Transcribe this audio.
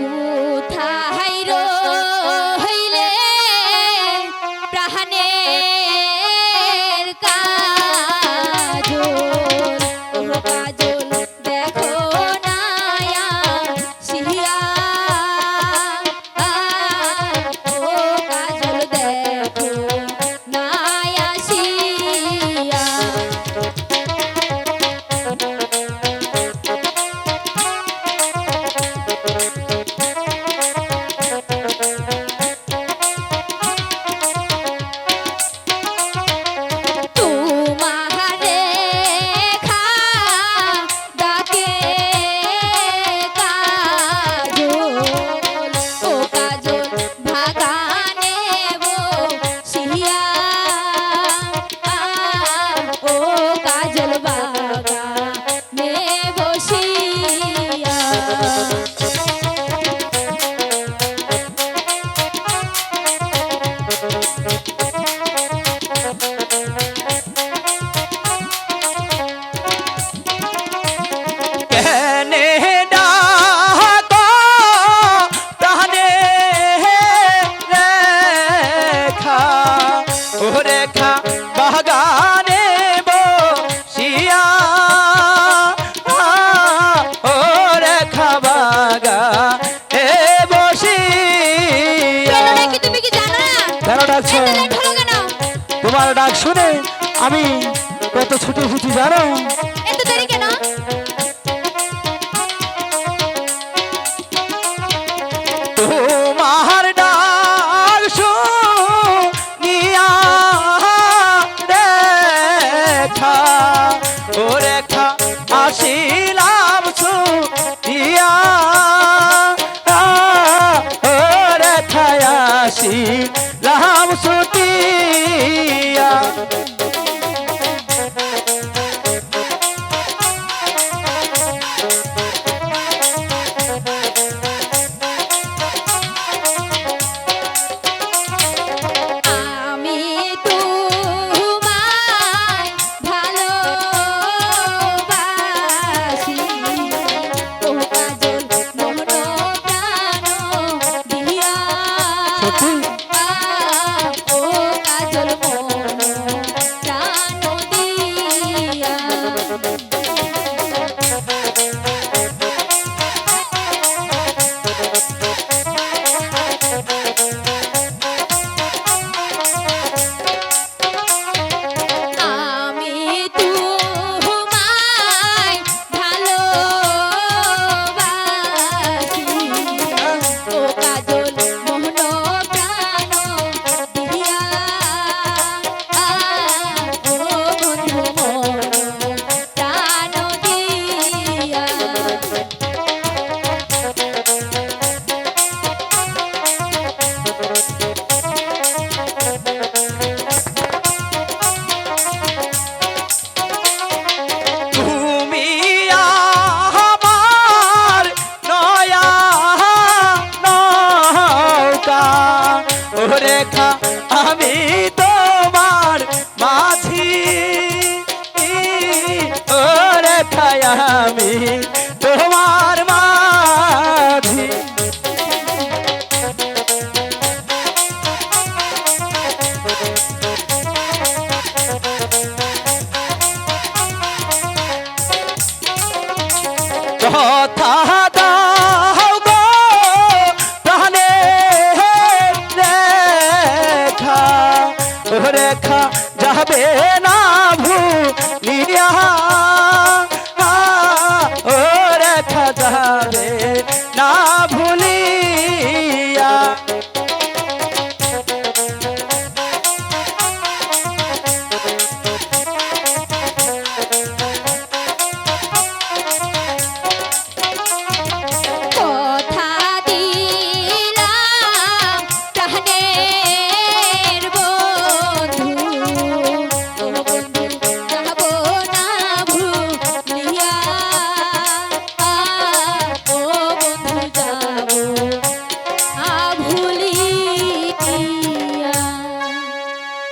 Oh. বাগানে বসিয়া ও রেখা বাগানে বসিয়া। তুমি কি জানো না? কেন? ডাকছো তোমার ডাক শুনে আমি কত ছুটে ফুটি জানো বৃথা আমি তোমার মাঝি। ও রেখা আমি তোমার মাঝি। কথা হবে